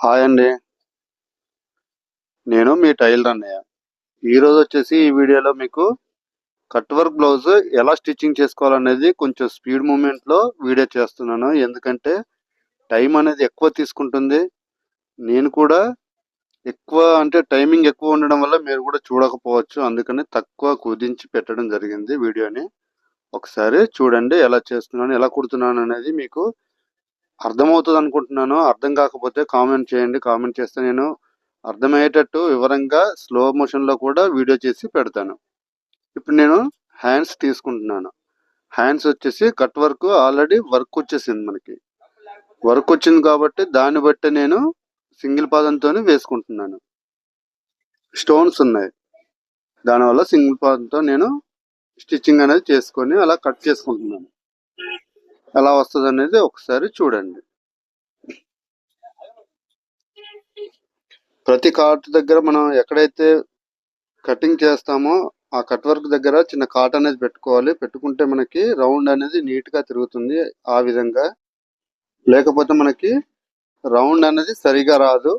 Hi అండి. నేను మీ tailor అన్నయ్య. ఈరోజు వచ్చేసి ఈ వీడియోలో మీకు కట్ వర్క్ బ్లౌజ్ ఎలా స్టిచ్చింగ్ చేసుకోవాలనేది కొంచెం స్పీడ్ మూమెంట్లో వీడియో చేస్తున్నాను. ఎందుకంటే టైం అనేది ఎక్కువ తీసుకుంటుంది. నేను కూడా ఎక్కువ అంటే టైమింగ్ ఎక్కువ ఉండడం వల్ల మీరు కూడా చూడకపోవచ్చు. అందుకని తక్కువ కుదించి పెట్టడం జరిగింది వీడియోని. ఒకసారి చూడండి ఎలా చేస్తున్నాను ఎలా కుడుతున్నాను అనేది మీకు అర్థమవుతుంది అనుకుంటున్నాను అర్థం కాకపోతే కామెంట్ చేయండి. కామెంట్ చేస్తే నేను అర్థమయ్యేటట్టు వివరంగా స్లో మోషన్లో కూడా వీడియో చేసి పెడతాను. ఇప్పుడు నేను హ్యాండ్స్ తీసుకుంటున్నాను. హ్యాండ్స్ వచ్చేసి కట్ వర్క్ ఆల్రెడీ వర్క్ వచ్చేసింది మనకి. వర్క్ వచ్చింది కాబట్టి దాన్ని బట్టి నేను సింగిల్ పాదంతో వేసుకుంటున్నాను. స్టోన్స్ ఉన్నాయి. దానివల్ల సింగిల్ పాదంతో నేను స్టిచ్చింగ్ అనేది చేసుకొని అలా కట్ చేసుకుంటున్నాను. ఎలా వస్తుంది అనేది ఒకసారి చూడండి. ప్రతి కార్ట్ దగ్గర మనం ఎక్కడైతే కటింగ్ చేస్తామో ఆ కట్ వర్క్ దగ్గర చిన్న కాట్ అనేది పెట్టుకోవాలి. పెట్టుకుంటే మనకి రౌండ్ అనేది నీట్గా తిరుగుతుంది ఆ విధంగా. లేకపోతే మనకి రౌండ్ అనేది సరిగా రాదు.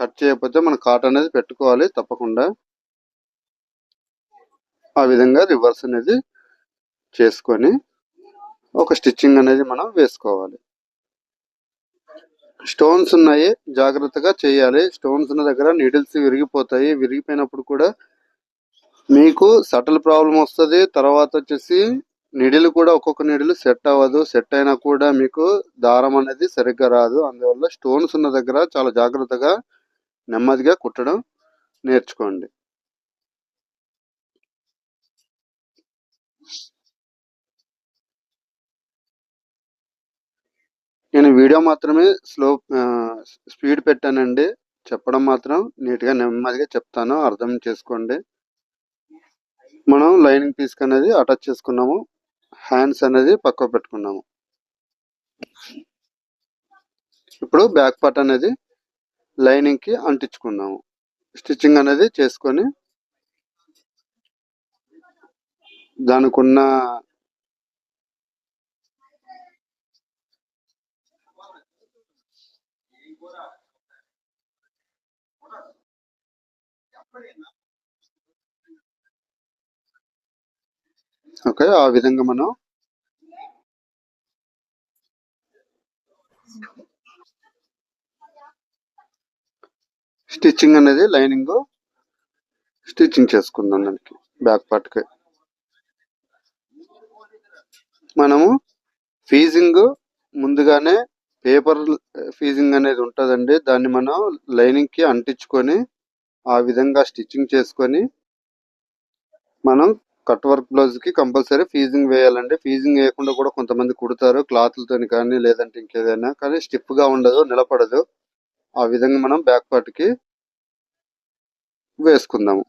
కట్ చేయకపోతే మన కాట్ అనేది పెట్టుకోవాలి తప్పకుండా. ఆ విధంగా రివర్స్ అనేది చేసుకొని ఒక స్టిచ్చింగ్ అనేది మనం వేసుకోవాలి. స్టోన్స్ ఉన్నాయి జాగ్రత్తగా చేయాలి. స్టోన్స్ ఉన్న దగ్గర నీడిల్స్ విరిగిపోతాయి. విరిగిపోయినప్పుడు కూడా మీకు సటల్ ప్రాబ్లం వస్తుంది. తర్వాత వచ్చేసి నిడిలు కూడా ఒక్కొక్క నిడిలు సెట్ అవ్వదు. సెట్ అయినా కూడా మీకు దారం అనేది సరిగ్గా రాదు. అందువల్ల స్టోన్స్ ఉన్న దగ్గర చాలా జాగ్రత్తగా నెమ్మదిగా కుట్టడం నేర్చుకోండి. నేను వీడియో మాత్రమే స్లో స్పీడ్ పెట్టానండి. చెప్పడం మాత్రం నీట్గా నెమ్మదిగా చెప్తాను. అర్థం చేసుకోండి. మనం లైనింగ్ పీస్ అనేది అటాచ్ చేసుకున్నాము. హ్యాండ్స్ అనేది పక్క పెట్టుకున్నాము. ఇప్పుడు బ్యాక్ పార్ట్ అనేది లైనింగ్కి అంటించుకున్నాము. స్టిచ్చింగ్ అనేది చేసుకొని దానికి ఉన్న ఓకే ఆ విధంగా మనం స్టిచ్చింగ్ అనేది లైనింగ్ స్టిచ్చింగ్ చేసుకుందాం దానికి బ్యాక్ పార్ట్కి. మనము ఫీజింగ్ ముందుగానే పేపర్ ఫీజింగ్ అనేది ఉంటుందండి దాన్ని మనం లైనింగ్కి అంటించుకొని ఆ విధంగా స్టిచ్చింగ్ చేసుకొని మనం కట్ వర్క్ బ్లౌజ్కి కంపల్సరీ ఫీజింగ్ వేయాలండి. ఫీజింగ్ వేయకుండా కూడా కొంతమంది కుడతారు. క్లాత్లతో కానీ లేదంటే ఇంకేదైనా కానీ స్టిప్గా ఉండదు నిలబడదు. ఆ విధంగా మనం బ్యాక్ పార్ట్కి వేసుకుందాము.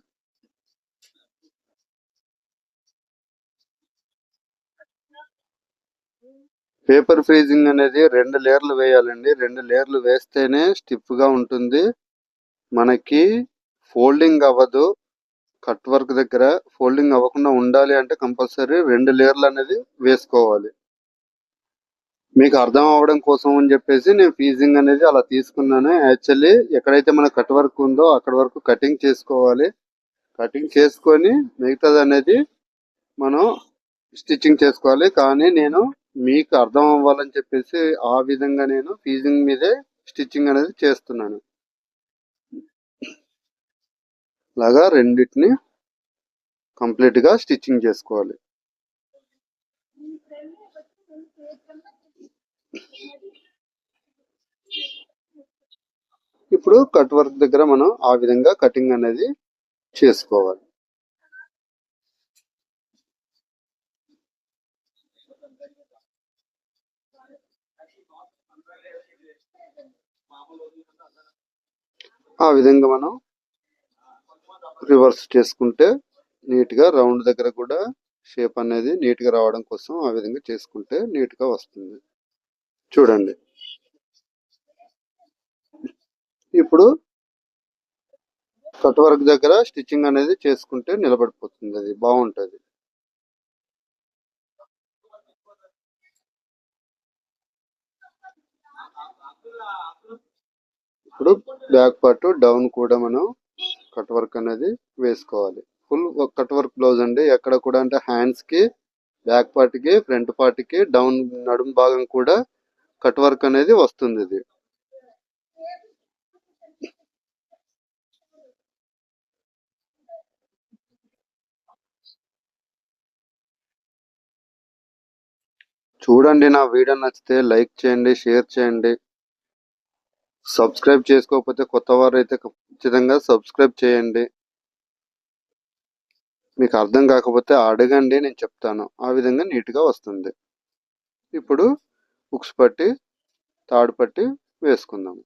పేపర్ ఫ్రీజింగ్ అనేది రెండు లేయర్లు వేయాలండి. రెండు లేయర్లు వేస్తేనే స్టిప్గా ఉంటుంది. మనకి ఫోల్డింగ్ అవ్వదు. కట్ వర్క్ దగ్గర ఫోల్డింగ్ అవ్వకుండా ఉండాలి అంటే కంపల్సరీ రెండు లేయర్లు అనేది వేసుకోవాలి. మీకు అర్థం అవ్వడం కోసం అని చెప్పేసి నేను ఫీజింగ్ అనేది అలా తీసుకున్నాను. యాక్చువల్లీ ఎక్కడైతే మన కట్ వర్క్ ఉందో అక్కడ వరకు కటింగ్ చేసుకోవాలి. కటింగ్ చేసుకొని మిగతాది అనేది మనం స్టిచ్చింగ్ చేసుకోవాలి. కానీ నేను మీకు అర్థం అవ్వాలని చెప్పేసి ఆ విధంగా నేను ఫీజింగ్ మీదే స్టిచ్చింగ్ అనేది చేస్తున్నాను. లాగా రెండింటిని కంప్లీట్గా స్టిచ్చింగ్ చేసుకోవాలి. ఇప్పుడు కట్ వర్క్ దగ్గర మనం ఆ విధంగా కటింగ్ అనేది చేసుకోవాలి. ఆ విధంగా మనం రివర్స్ చేసుకుంటే నీట్గా రౌండ్ దగ్గర కూడా షేప్ అనేది నీట్గా రావడం కోసం ఆ విధంగా చేసుకుంటే నీట్గా వస్తుంది. చూడండి. ఇప్పుడు కట్ వర్క్ దగ్గర స్టిచ్చింగ్ అనేది చేసుకుంటే నిలబడిపోతుంది అది బాగుంటుంది. ఇప్పుడు బ్యాక్ పార్ట్ డౌన్ కూడా మనం కట్ వర్క్ అనేది వేసుకోవాలి. ఫుల్ కట్ వర్క్ బ్లౌజ్ అండి. ఎక్కడ కూడా అంటే హ్యాండ్స్కి బ్యాక్ పార్ట్కి ఫ్రంట్ పార్ట్కి డౌన్ నడుం భాగం కూడా కట్ వర్క్ అనేది వస్తుంది ఇది. చూడండి నా వీడియో నచ్చితే లైక్ చేయండి షేర్ చేయండి. సబ్స్క్రైబ్ చేసుకోకపోతే కొత్త వారు అయితే ఖచ్చితంగా సబ్స్క్రైబ్ చేయండి. మీకు అర్థం కాకపోతే అడగండి నేను చెప్తాను. ఆ విధంగా నీట్గా వస్తుంది. ఇప్పుడు బుక్స్ పట్టి తాడు పట్టి వేసుకుందాం.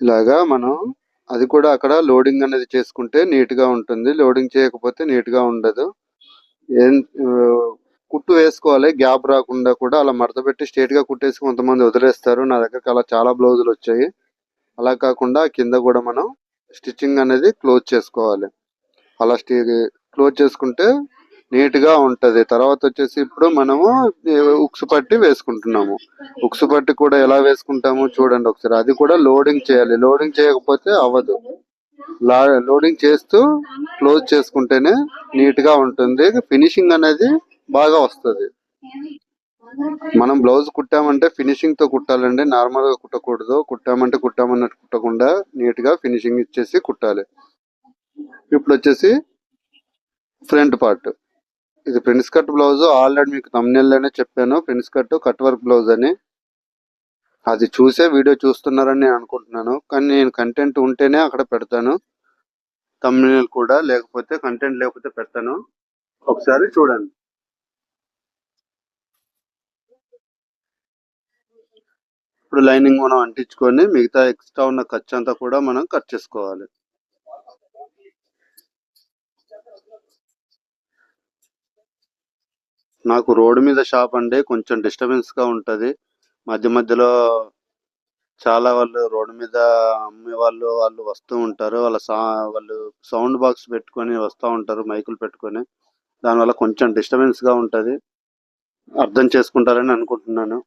ఇలాగా మనం అది కూడా అక్కడ లోడింగ్ అనేది చేసుకుంటే నీట్గా ఉంటుంది. లోడింగ్ చేయకపోతే నీట్గా ఉండదు. ఏం కుట్టు వేసుకోవాలి గ్యాప్ రాకుండా కూడా అలా మడత పెట్టి స్ట్రేట్గా కుట్టేసి కొంతమంది వదిలేస్తారు. నా దగ్గరకు అలా చాలా బ్లౌజులు వచ్చాయి. అలా కాకుండా కింద కూడా మనం స్టిచ్చింగ్ అనేది క్లోజ్ చేసుకోవాలి. అలా స్టీ క్లోజ్ చేసుకుంటే నీట్గా ఉంటది. తర్వాత వచ్చేసి ఇప్పుడు మనము ఉక్స్ పట్టి వేసుకుంటున్నాము. ఉక్స్ పట్టి కూడా ఎలా వేసుకుంటాము చూడండి ఒకసారి. అది కూడా లోడింగ్ చేయాలి. లోడింగ్ చేయకపోతే అవ్వదు. లా- లోడింగ్ చేస్తూ క్లోజ్ చేసుకుంటేనే నీట్గా ఉంటుంది. ఫినిషింగ్ అనేది బాగా వస్తుంది. మనం బ్లౌజ్ కుట్టామంటే ఫినిషింగ్తో కుట్టాలండి. నార్మల్గా కుట్టకూడదు. కుట్టామంటే కుట్టామన్నట్టు కుట్టకుండా నీట్గా ఫినిషింగ్ ఇచ్చేసి కుట్టాలి. ఇప్పుడు వచ్చేసి ఫ్రంట్ పార్ట్. ఇది ప్రిన్స్ కట్ బ్లౌజ్. ఆల్రెడీ మీకు తమ్నెల్లోనే చెప్పాను. Prince cut cut work blouse అని. అది చూసే వీడియో చూస్తున్నారని నేను అనుకుంటున్నాను. కానీ నేను కంటెంట్ ఉంటేనే అక్కడ పెడతాను. తమ్నెల్ కూడా లేకపోతే కంటెంట్ లేకపోతే పెడతాను. ఒకసారి చూడండి. ఇప్పుడు లైనింగ్ మనం అంటించుకొని మిగతా ఎక్స్ట్రా ఉన్న ఖర్చు అంతా కూడా మనం కట్ చేసుకోవాలి. నాకు రోడ్డు మీద షాప్ అంటే కొంచెం డిస్టర్బెన్స్గా ఉంటుంది. మధ్య మధ్యలో చాలా వాళ్ళు రోడ్డు మీద అమ్మే వాళ్ళు వాళ్ళు వస్తూ ఉంటారు. వాళ్ళ సా వాళ్ళు సౌండ్ బాక్స్ పెట్టుకొని వస్తూ ఉంటారు మైకులు పెట్టుకొని. దానివల్ల కొంచెం డిస్టర్బెన్స్గా ఉంటుంది. అర్థం చేసుకుంటారని అనుకుంటున్నాను.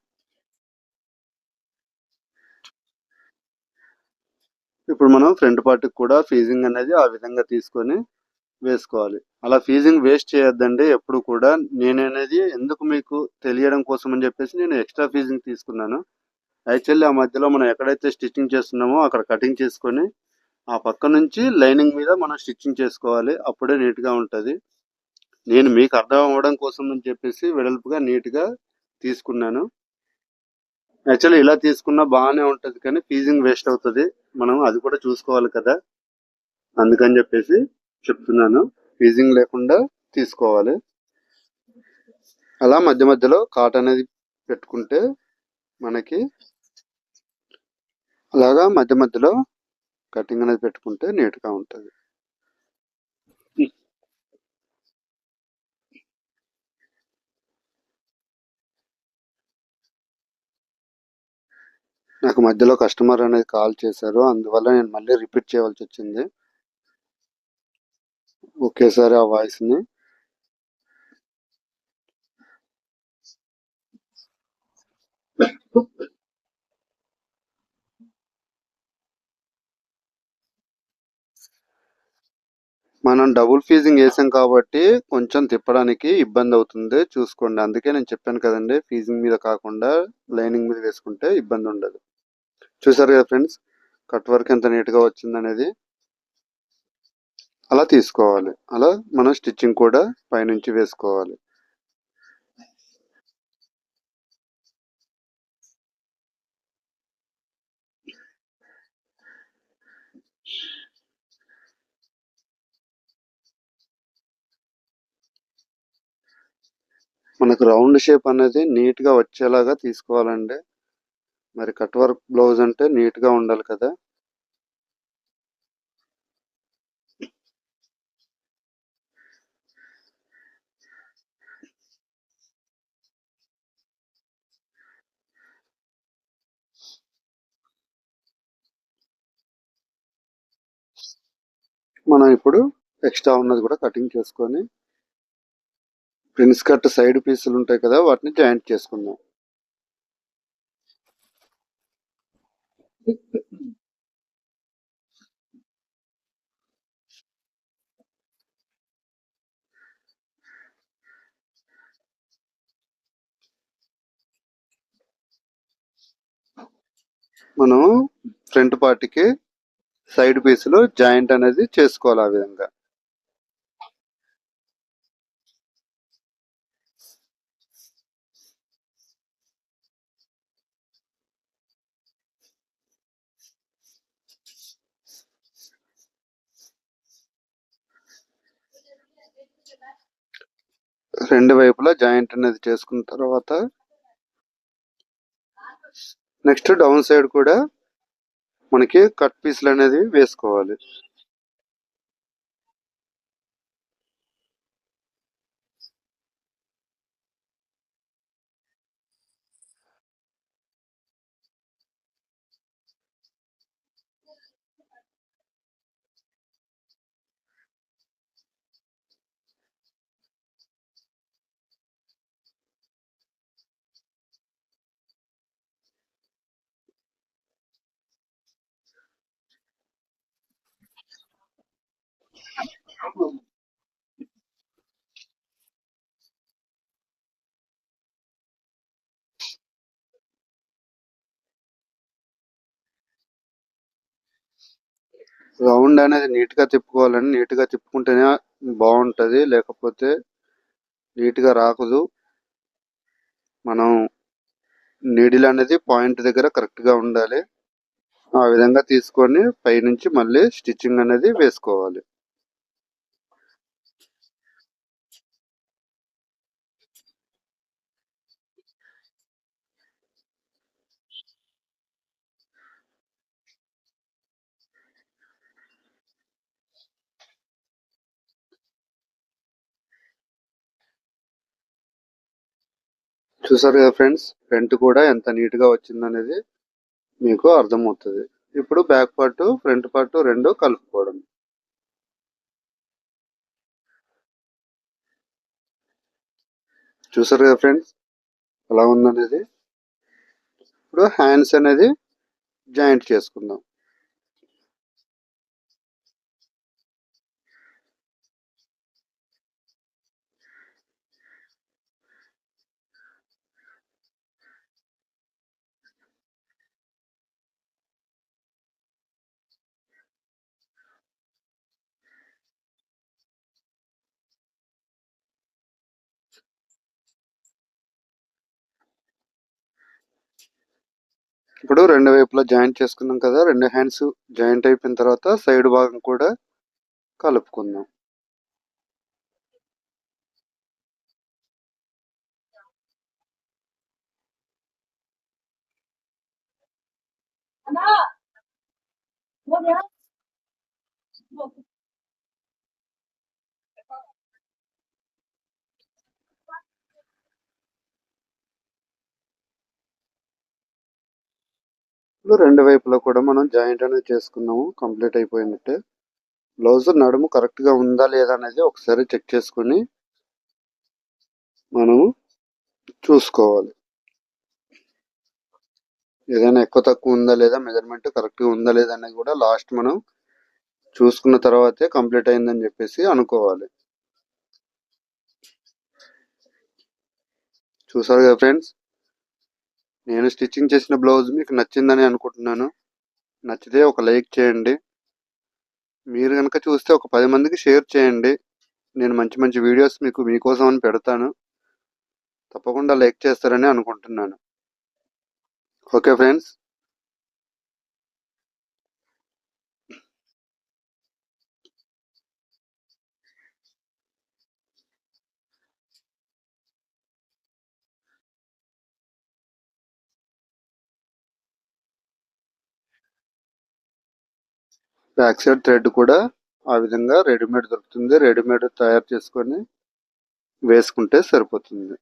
ఇప్పుడు మనం ఫ్రంట్ పార్ట్కి కూడా ఫీజింగ్ అనేది ఆ విధంగా తీసుకొని వేసుకోవాలి. అలా ఫీజింగ్ వేస్ట్ చేయొద్దండి. ఎప్పుడు కూడా నేను అనేది ఎందుకు మీకు తెలియడం కోసం అని చెప్పేసి నేను ఎక్స్ట్రా ఫీజింగ్ తీసుకున్నాను. యాక్చువల్లీ ఆ మధ్యలో మనం ఎక్కడైతే స్టిచ్చింగ్ చేస్తున్నామో అక్కడ కటింగ్ చేసుకొని ఆ పక్క నుంచి లైనింగ్ మీద మనం స్టిచ్చింగ్ చేసుకోవాలి. అప్పుడే నీట్గా ఉంటుంది. నేను మీకు అర్థం అవ్వడం కోసం అని చెప్పేసి వెడల్పుగా నీట్గా తీసుకున్నాను. యాక్చువల్లీ ఇలా తీసుకున్నా బాగానే ఉంటుంది కానీ ఫీజింగ్ వేస్ట్ అవుతుంది. మనం అది కూడా చూసుకోవాలి కదా. అందుకని చెప్పేసి చెప్తున్నాను. ఫీజింగ్ లేకుండా తీసుకోవాలి. అలా మధ్య మధ్యలో కాట్ అనేది పెట్టుకుంటే మనకి అలాగా మధ్య మధ్యలో కటింగ్ అనేది పెట్టుకుంటే నీట్గా ఉంటుంది. నాకు మధ్యలో కస్టమర్ అనేది కాల్ చేశారు. అందువల్ల నేను మళ్ళీ రిపీట్ చేయవలసి వచ్చింది. ఒకేసారి ఆ వాయిస్ని. మనం డబుల్ ఫీజింగ్ వేసాం కాబట్టి కొంచెం తిప్పడానికి ఇబ్బంది అవుతుంది. చూసుకోండి. అందుకే నేను చెప్పాను కదండి ఫీజింగ్ మీద కాకుండా లైనింగ్ మీద వేసుకుంటే ఇబ్బంది ఉండదు. చూసారు కదా ఫ్రెండ్స్? కట్ వర్క్ ఎంత నీట్గా వచ్చిందనేది. అలా తీసుకోవాలి. అలా మనం స్టిచ్చింగ్ కూడా పైనుంచి వేసుకోవాలి. మనకు రౌండ్ షేప్ అనేది నీట్గా వచ్చేలాగా తీసుకోవాలండి మరి కట్ వర్క్ బ్లౌజ్ అంటే నీట్గా ఉండాలి కదా. మనం ఇప్పుడు ఎక్స్ట్రా ఉన్నది కూడా కటింగ్ చేసుకొని ప్రిన్స్ కట్ సైడ్ పీసులు ఉంటాయి కదా వాటిని జాయింట్ చేసుకుందాం. మనం ఫ్రంట్ పార్ట్కి సైడ్ పీస్లో జాయింట్ అనేది చేసుకోవాలి ఆ విధంగా. రెండు వైపులా జాయింట్ అనేది చేసుకున్న తర్వాత నెక్స్ట్ డౌన్ సైడ్ కూడా మనకి కట్ పీసులు అనేది వేసుకోవాలి. రౌండ్ అనేది నీట్గా తిప్పుకోవాలని నీట్గా తిప్పుకుంటేనే బాగుంటది లేకపోతే నీట్గా రాకదు మనం నీడిల్ అనేది పాయింట్ దగ్గర కరెక్ట్గా ఉండాలి. ఆ విధంగా తీసుకొని పైనుంచి మళ్ళీ స్టిచ్చింగ్ అనేది వేసుకోవాలి. చూసారు కదా ఫ్రెండ్స్? ఫ్రంట్ కూడా ఎంత నీట్గా వచ్చిందనేది మీకు అర్థమవుతుంది. ఇప్పుడు బ్యాక్ పార్ట్ ఫ్రంట్ పార్ట్ రెండు కలుపుకోవడం. చూసారు కదా ఫ్రెండ్స్? ఎలా ఉందనేది? ఇప్పుడు హ్యాండ్స్ అనేది జాయింట్ చేసుకుందాం. ఇప్పుడు రెండు వైపులా జాయింట్ చేసుకున్నాం కదా రెండు హ్యాండ్స్ జాయింట్ అయిపోయిన తర్వాత సైడ్ భాగం కూడా కలుపుకుందాం. ఇప్పుడు రెండు వైపులా కూడా మనం జాయింట్ అనేది చేసుకున్నాము. కంప్లీట్ అయిపోయినట్టే. బ్లౌజ్ నడుము కరెక్ట్గా ఉందా లేదా అనేది ఒకసారి చెక్ చేసుకుని మనము చూసుకోవాలి. ఏదైనా ఎక్కువ తక్కువ ఉందా లేదా మెజర్మెంట్ కరెక్ట్గా ఉందా లేదా అనేది కూడా లాస్ట్ మనం చూసుకున్న తర్వాతే కంప్లీట్ అయిందని చెప్పేసి అనుకోవాలి. చూసారు కదా ఫ్రెండ్స్ నేను స్టిచ్చింగ్ చేసిన బ్లౌజ్ మీకు నచ్చిందని అనుకుంటున్నాను. నచ్చితే ఒక లైక్ చేయండి. మీరు కనుక చూస్తే ఒక పది మందికి షేర్ చేయండి. నేను మంచి మంచి వీడియోస్ మీకు మీకోసం అని పెడతాను. తప్పకుండా లైక్ చేస్తారని అనుకుంటున్నాను. Okay friends. Back side thread కూడా ఆ విధంగా రెడీమేడ్ దొరుకుతుంది. రెడీమేడ్ తయారు చేసుకొని వేసుకుంటే సరిపోతుంది.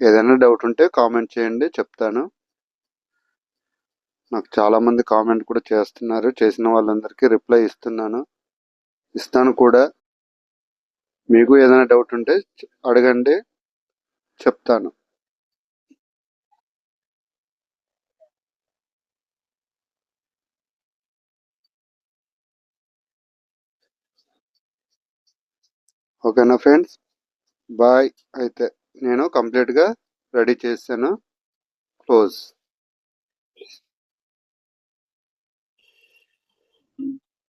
ఏదైనా డౌట్ ఉంటే కామెంట్ చేయండి చెప్తాను. నాకు చాలామంది కామెంట్ కూడా చేస్తున్నారు. చేసిన వాళ్ళందరికీ రిప్లై ఇస్తున్నాను. ఇస్తాను కూడా. మీకు ఏదైనా డౌట్ ఉంటే అడగండి. చెప్తాను. ఓకేనా ఫ్రెండ్స్ బాయ్ అయితే నేను కంప్లీట్గా రెడీ చేశాను. క్లోజ్